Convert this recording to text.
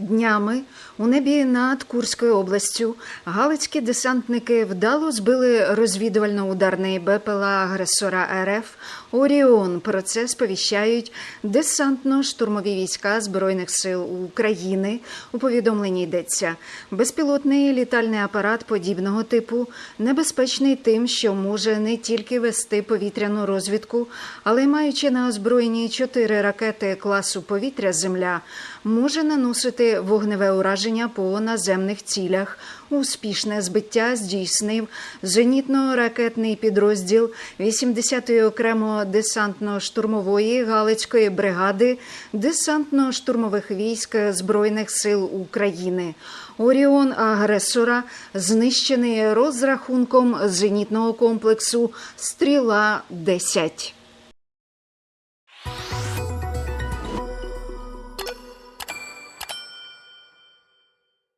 Днями у небі над Курською областю галицькі десантники вдало збили розвідувально-ударний БПЛА агресора РФ Оріон. Про це сповіщають десантно-штурмові війська Збройних сил України. У повідомленні йдеться безпілотний літальний апарат подібного типу небезпечний тим, що може не тільки вести повітряну розвідку, але й маючи на озброєнні чотири ракети класу повітря-земля, може наносити вогневе ураження по наземних цілях. Успішне збиття здійснив зенітно-ракетний підрозділ 80-ї окремо десантно-штурмової Галицької бригади десантно-штурмових військ Збройних сил України. Оріон агресора знищений розрахунком зенітного комплексу Стріла 10